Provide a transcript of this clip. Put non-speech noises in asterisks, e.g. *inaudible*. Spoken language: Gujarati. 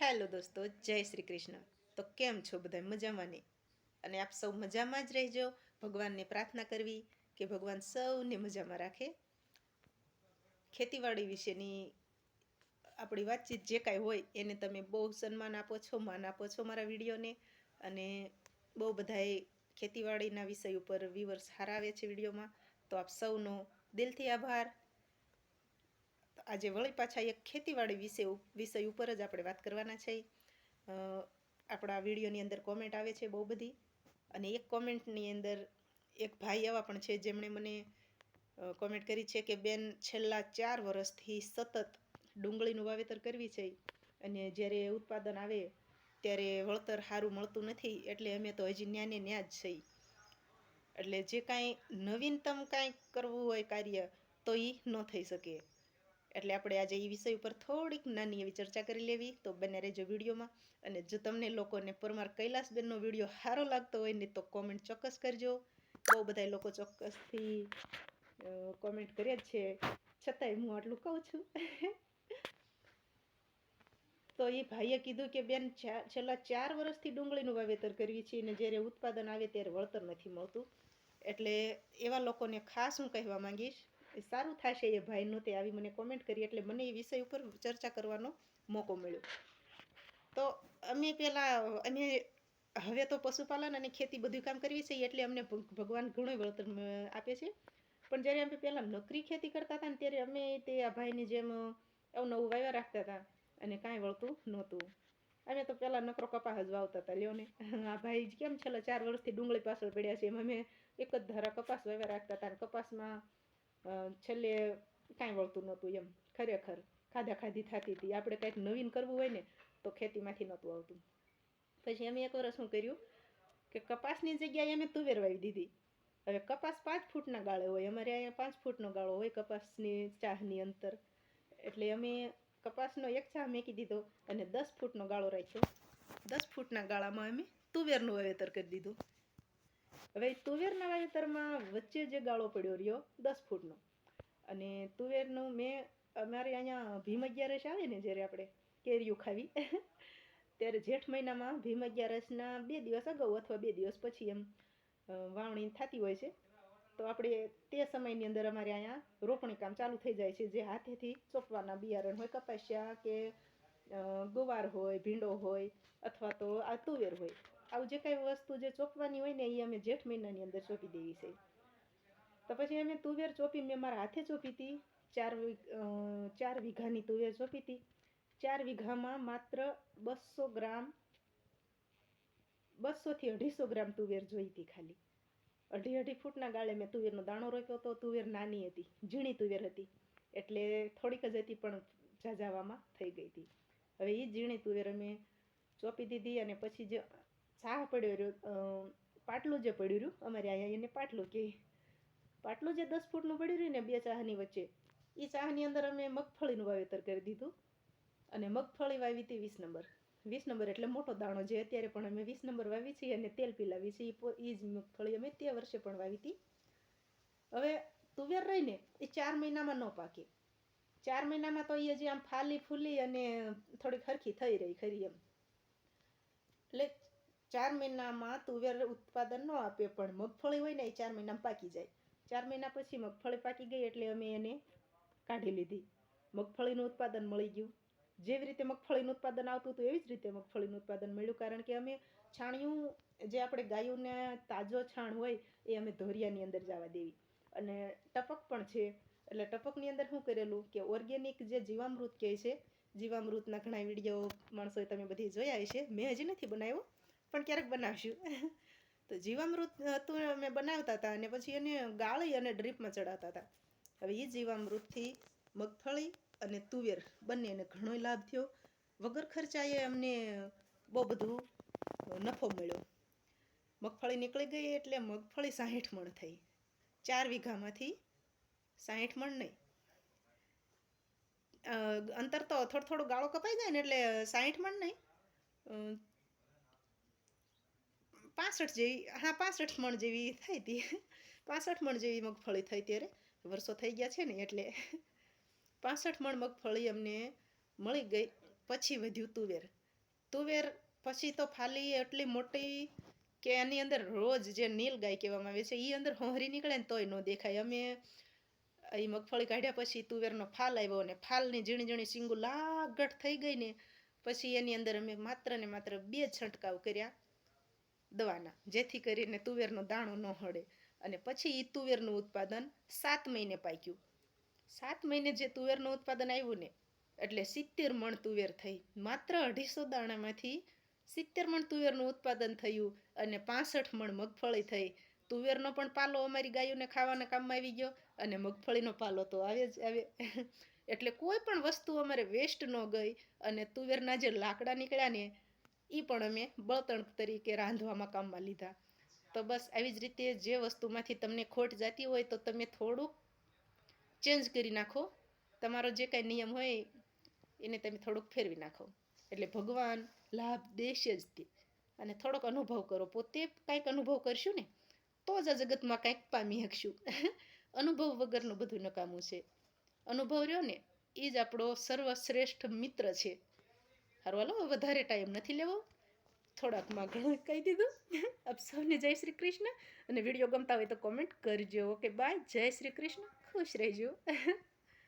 હેલો દોસ્તો, જય શ્રી કૃષ્ણ. તો કેમ છો બધા મજામાં ને? અને આપ સૌ મજામાં જ રહેજો? ભગવાનને પ્રાર્થના કરવી કે ભગવાન સૌને મજામાં રાખે. ખેતીવાડી વિશેની આપણી વાતચીત જે કાંઈ હોય એને તમે બહુ સન્માન આપો છો, માન આપો છો મારા વિડીયોને. અને બહુ બધાએ ખેતીવાડીના વિષય ઉપર વ્યૂવર્સ હારાવે છે વિડીયોમાં. તો આપ સૌનો દિલથી આભાર. આજે વળી પાછા એક ખેતીવાડી વિશે વિષય ઉપર જ આપણે વાત કરવાના છે. આપણા વિડીયોની અંદર કોમેન્ટ આવે છે બહુ બધી. અને એક કોમેન્ટની અંદર એક ભાઈ એવા પણ છે જેમણે મને કોમેન્ટ કરી છે કે, બેન, છેલ્લા ચાર વર્ષથી સતત ડુંગળીનું વાવેતર કરવી છે. અને જ્યારે ઉત્પાદન આવે ત્યારે વળતર સારું મળતું નથી એટલે અમે તો હજી ન્યાને ન્યા જ છીએ. એટલે જે કાંઈ નવીનતમ કાંઈ કરવું હોય કાર્ય તો એ ન થઈ શકે. એટલે આપણે આજે એ વિષય ઉપર થોડીક નાની એવી ચર્ચા કરી લેવી. તો બને રહેજો વિડીયોમાં. અને જો તમને લોકોને પરમાર કૈલાસબેનનો વીડિયો સારો લાગતો હોય ને તો કોમેન્ટ ચોક્કસ કરજો. બહુ બધા લોકો ચોક્કસથી કોમેન્ટ કરે જ છે. છતાંય હું આટલું કહું છું. *laughs* તો એ ભાઈએ કીધું કે, બેન છેલ્લા ચાર વર્ષથી ડુંગળીનું વાવેતર કરવી છે અને જ્યારે ઉત્પાદન આવે ત્યારે વળતર નથી મળતું. એટલે એવા લોકોને ખાસ હું કહેવા માંગીશ એ સારું થશે એ ભાઈનું તે આવી મને કોમેન્ટ કરી, એટલે મને એ વિષય ઉપર ચર્ચા કરવાનો મોકો મળ્યો. તો અમે પહેલાં અમે હવે તો પશુપાલન અને ખેતી બધું કામ કરવી છે એટલે અમને ભગવાન ઘણું વળતર આપે છે. પણ જ્યારે અમે પહેલાં નકરી ખેતી કરતા હતા ને ત્યારે અમે તે આ ભાઈની જેમ અવનવું વાવ્યા રાખતા હતા અને કાંઈ વળતું નહોતું. અમે તો પહેલાં નકરો કપાસ જ વાવતા હતા, લ્યો ને. આ ભાઈ જ કેમ છેલ્લા ચાર વર્ષથી ડુંગળી પાછળ પડ્યા છે, એમ અમે એક જ ધારા કપાસ વાવ્યા રાખતા હતા અને કપાસમાં છેલ્લે કાંઈ વળતું નહોતું એમ. ખરેખર ખાધા ખાધી થતી હતી. આપણે કંઈક નવીન કરવું હોય ને, તો ખેતીમાંથી નહોતું આવતું. પછી અમે એક વરસ શું કર્યું કે કપાસની જગ્યાએ અમે તુવેર વાવી દીધી. હવે કપાસ પાંચ ફૂટના ગાળે હોય. અમારે અહીંયા પાંચ ફૂટનો ગાળો હોય કપાસની ચાહની અંતર. એટલે અમે કપાસનો એક ચાહ મેકી દીધો અને દસ ફૂટનો ગાળો રાખ્યો. દસ ફૂટના ગાળામાં અમે તુવેરનું વાવેતર કરી દીધું. હવે તુવેરના વાવેતરમાં વચ્ચે જે ગાળો પડ્યો રહ્યો, દસ ફૂટનો. અને તુવેરનું મેં અમારે અહીંયા ભીમ અગિયારસ આવે ને જ્યારે આપણે કેરીયું ખાવી, *laughs* ત્યારે જેઠ મહિનામાં ભીમ અગિયારસના બે દિવસ અગાઉ અથવા બે દિવસ પછી એમ વાવણી થતી હોય છે. તો આપણે તે સમયની અંદર અમારે અહીંયા રોપણી કામ ચાલુ થઈ જાય છે. જે હાથેથી ચોપવાના બિયારણ હોય, કપાસિયા કે ગુવાર હોય, ભીંડો હોય અથવા તો આ તુવેર હોય. આવું જે કાંઈ વસ્તુ જે ચોપવાની હોય ને એ અમે જેઠ મહિનાની અંદર ચોપી દેવી છે. તો પછી અમે તુવેર ચોપી, મેં મારા હાથે ચોપી હતી. ચાર ચાર વીઘાની તુવેર ચોપી હતી. ચાર વીઘામાં માત્ર બસો ગ્રામ બસોથી અઢીસો ગ્રામ તુવેર જોઈ હતી ખાલી. અઢી અઢી ફૂટના ગાળે મેં તુવેરનો દાણો રોક્યો તો તુવેર નાની હતી, ઝીણી તુવેર હતી. એટલે થોડીક જ હતી, પણ ઝાઝાવામાં થઈ ગઈ હતી. હવે એ ઝીણી તુવેર અમે ચોપી દીધી અને પછી જે છાહ પડ્યો રહ્યો પાટલો જે પડ્યું રહ્યું, અમારે અહીંયા એને પાટલું કે, પાટલું જે દસ ફૂટનું પડ્યું રહ્યું ને બે ચાહની વચ્ચે એ ચાહની અંદર અમે મગફળીનું વાવેતર કરી દીધું. અને મગફળી વાવી હતી વીસ નંબર. વીસ નંબર એટલે મોટો દાણો જે અત્યારે પણ અમે વીસ નંબર વાવી છીએ અને તેલ પીલાવી છીએ. એ જ મગફળી અમે તે વર્ષે પણ વાવી હતી. હવે તુવેર રહીને એ ચાર મહિનામાં ન પાકે. ચાર મહિનામાં તો એ જે આમ ફાલી ફૂલી અને થોડીક હરખી થઈ રહી ખરી એમ. એટલે ચાર મહિનામાં તુવેર ઉત્પાદન ન આપે, પણ મગફળી હોય ને એ ચાર મહિનામાં પાકી જાય. ચાર મહિના પછી મગફળી પાકી ગઈ એટલે અમે એને કાઢી લીધી. મગફળીનું ઉત્પાદન મળી ગયું. જેવી રીતે મગફળીનું ઉત્પાદન આવતું હતું, એવી જ રીતે મગફળીનું ઉત્પાદન મળ્યું, કારણ કે અમે છાણિયું, જે આપણે ગાયોને તાજો છાણ હોય, એ અમે ધોરિયાની અંદર જવા દેવી. અને ટપક પણ છે. એટલે ટપકની અંદર શું કરેલું કે ઓર્ગેનિક જે જીવામૃત કહે છે, જીવામૃતના ઘણા વીડિયો માણસોએ તમે બધી જોયા હશે. મેં હજી નથી બનાવ્યો. પણ ક્યારેક બનાવશું. તો જીવામૃત હતું અમે બનાવતા હતા અને પછી એને ગાળી અને ડ્રીપમાં ચડાવતા હતા. હવે એ જીવામૃતથી મગફળી અને તુવેર બંનેને ઘણો લાભ થયો. વગર ખર્ચાએ અમને બહુ બધું નફો મળ્યો. મગફળી નીકળી ગઈ એટલે મગફળી સાહીઠ મણ થઈ. ચાર વીઘામાંથી સાહીઠ મણ નહીં. અંતર તો થોડો થોડો ગાળો કપાઈ જાય ને એટલે સાહીઠ મણ નહીં. પાસઠ જેવી, હા, પાસઠ મણ જેવી થઈ હતી પાસઠ મણ જેવી મગફળી થઈ ત્યારે વર્ષો થઈ ગયા છે ને એટલે પાસઠ મણ મગફળી અમને મળી ગઈ, પછી વધ્યું તુવેર. તુવેર પછી તો ફાલી એટલી મોટી કે એની અંદર રોજ જે નીલ ગાય કહેવામાં આવે છે એ અંદર હોહરી નીકળે ને તોય ન દેખાય. અમે એ મગફળી કાઢ્યા પછી તુવેરનો ફાલ આવ્યો અને ફાલની ઝીણી ઝીણી સિંગુ લાગટ થઈ ગઈ ને, પછી એની અંદર અમે માત્ર ને માત્ર બે છંટકાવ કર્યા. દવાના, જેથી કરીને તુવેરનો દાણો ન હળે. અને પછી એ તુવેરનું ઉત્પાદન સાત મહિને પાક્યું. સાત મહિને જે તુવેરનું ઉત્પાદન આવ્યું ને, એટલે સિત્તેર મણ તુવેર થઈ. માત્ર અઢીસો દાણામાંથી સિત્તેર મણ તુવેરનું ઉત્પાદન થયું અને પાસઠ મણ મગફળી થઈ. તુવેરનો પણ પાલો અમારી ગાયોને ખાવાના કામમાં આવી ગયો અને મગફળીનો પાલો તો આવે જ આવે. એટલે કોઈ પણ વસ્તુ અમારે વેસ્ટ ન ગઈ અને તુવેરના જે લાકડા નીકળ્યા ને એ પણ અમે બળતણ તરીકે રાંધવામાં કામમાં લીધા. તો બસ આવી જ રીતે જે વસ્તુમાંથી તમને ખોટ જતી હોય તો તમે થોડુંક ચેન્જ કરી નાખો. તમારો જે કાંઈ નિયમ હોય એને તમે થોડુંક ફેરવી નાખો. એટલે ભગવાન લાભ દેશે જ તે. અને થોડોક અનુભવ કરો. પોતે કાંઈક અનુભવ કરશું ને, તો જ આ જગતમાં કાંઈક પામી શકશું *laughs* અનુભવ વગરનું બધું નકામું છે. અનુભવ રહ્યો ને એ જ આપણો સર્વશ્રેષ્ઠ મિત્ર છે. સારું હાલો વધારે ટાઈમ નથી લેવો. થોડાકમાં ઘણું કહી દીધું. આપ સૌને જય શ્રી કૃષ્ણ. અને વીડિયો ગમતા હોય તો કોમેન્ટ કરજો. ઓકે બાય જય શ્રી કૃષ્ણ. ખુશ રહેજો.